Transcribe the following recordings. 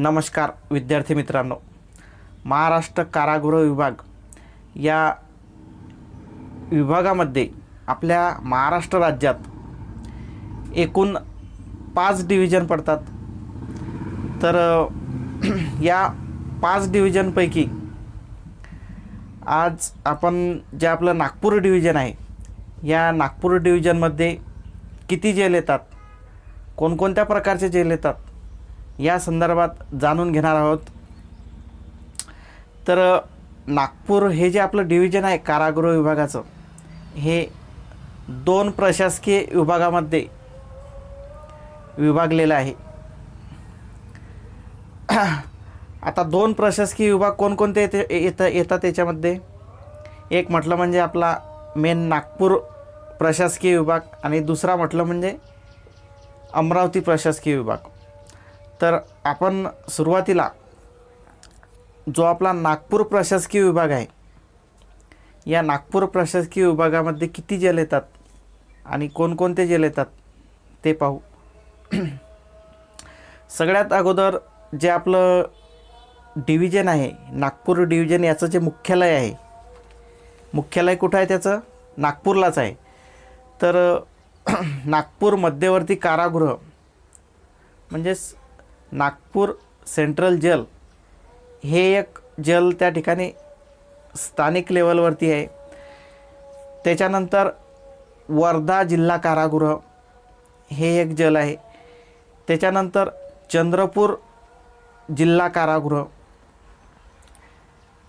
नमस्कार विद्यार्थी मित्रांनो. महाराष्ट्र कारागृह विभाग या विभागामध्ये आपल्या महाराष्ट्र राज्यात एकूण पाच डिव्हिजन पडतात. तर या पाच डिव्हिजनपैकी आज आपण जे आपलं नागपूर डिव्हिजन आहे या नागपूर डिव्हिजनमध्ये किती जेल येतात? कोणकोणत्या प्रकारचे जेल येतात? या संदर्भात जाणून घेणार आहोत. तर नागपूर हे जे आपलं डिव्हिजन आहे कारागृह विभागाचं हे दोन प्रशासकीय विभागामध्ये विभागलेलं आहे. आता दोन प्रशासकीय विभाग कोणकोणते येते येतं येतात त्याच्यामध्ये एक म्हटलं म्हणजे आपला मेन नागपूर प्रशासकीय विभाग आणि दुसरा म्हटलं म्हणजे अमरावती प्रशासकीय विभाग. तर आपण सुरुवातीला जो आपला नागपूर प्रशासकीय विभाग आहे या नागपूर प्रशासकीय विभागामध्ये किती जेल येतात आणि कोणकोणते जेल येतात ते पाहू. सगळ्यात अगोदर जे आपलं डिव्हिजन आहे नागपूर डिव्हिजन याचं जे मुख्यालय आहे मुख्यालय कुठं आहे त्याचं? नागपूरलाच आहे. तर नागपूर मध्यवर्ती कारागृह म्हणजेच नागपूर सेंट्रल जेल हे एक जेल त्या ठिकाणी स्थानिक लेवलवरती आहे. त्याच्यानंतर वर्धा जिल्हा कारागृह हे एक जल आहे. त्याच्यानंतर चंद्रपूर जिल्हा कारागृह.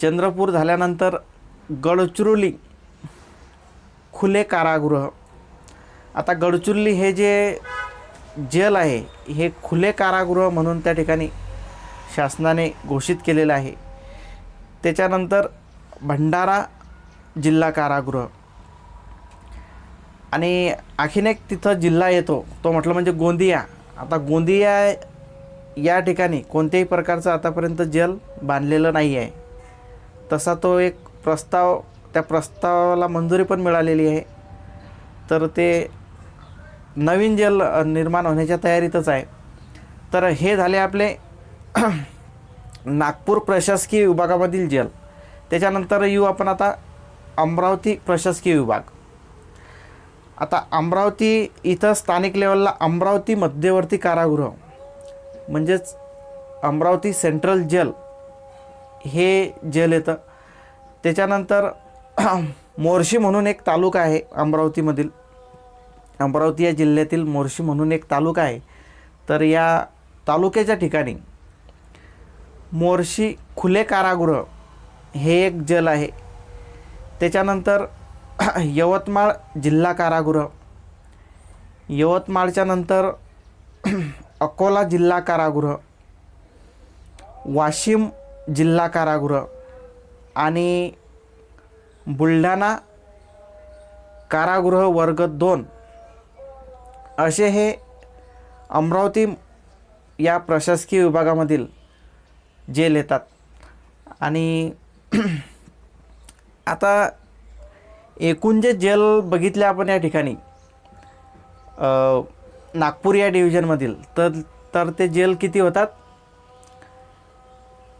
चंद्रपूर झाल्यानंतर गडचिरोली खुले कारागृह. आता गडचिरोली हे जे जेल आहे हे खुले कारागृह म्हणून त्या ठिकाणी शासनाने घोषित केलेलं आहे. त्याच्यानंतर भंडारा जिल्हा कारागृह. आणि आणखीन एक तिथं जिल्हा येतो तो म्हटलं म्हणजे गोंदिया. आता गोंदिया या ठिकाणी कोणत्याही प्रकारचं आतापर्यंत जेल बांधलेलं नाही आहे. तसा तो एक प्रस्ताव त्या प्रस्तावाला मंजुरी पण मिळालेली आहे. तर ते नवीन जल निर्माण होण्याच्या तयारीतच आहे. तर हे झाले आपले नागपूर प्रशासकीय विभागामधील जल. त्याच्यानंतर येऊ आपण आता अमरावती प्रशासकीय विभाग. आता अमरावती इथं स्थानिक लेवलला अमरावती मध्यवर्ती कारागृह म्हणजेच अमरावती सेंट्रल जेल हे जेल येतं. त्याच्यानंतर मोर्शी म्हणून एक तालुका आहे अमरावतीमधील. अमरावती या जिल्ह्यातील मोर्शी म्हणून एक तालुका आहे. तर या तालुक्याच्या ठिकाणी मोर्शी खुले कारागृह हे एक जल आहे. त्याच्यानंतर यवतमाळ जिल्हा कारागृह यवतमाळच्या नंतर अकोला जिल्हा कारागृह वाशिम जिल्हा कारागृह आणि बुलढाणा कारागृह वर्ग दोन असे हे अमरावती या प्रशासकीय विभागामधील जेल येतात. आणि आता एकूण जे जेल बघितले आपण या ठिकाणी नागपूर या डिव्हिजनमधील तर तर ते जेल किती होतात?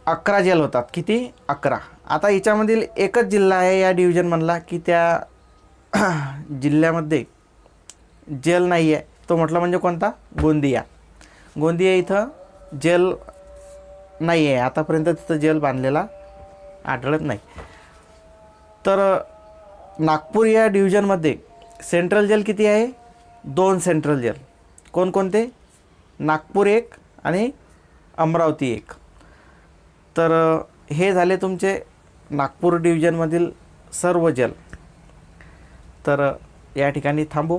अकरा जेल होतात. किती? अकरा. आता याच्यामधील एकच जिल्हा आहे या डिव्हिजनमधला की त्या जिल्ह्यामध्ये जेल नाही आहे तो म्हटलं म्हणजे कोणता? गोंदिया. गोंदिया इथं जेल नाही आहे आतापर्यंत तिथं जेल बांधलेला आढळत नाही. तर नागपूर या डिव्हिजनमध्ये सेंट्रल जेल किती आहे? दोन सेंट्रल जेल. कोणकोणते? नागपूर एक आणि अमरावती एक. तर हे झाले तुमचे नागपूर डिव्हिजनमधील सर्व जेल. तर या ठिकाणी थांबू.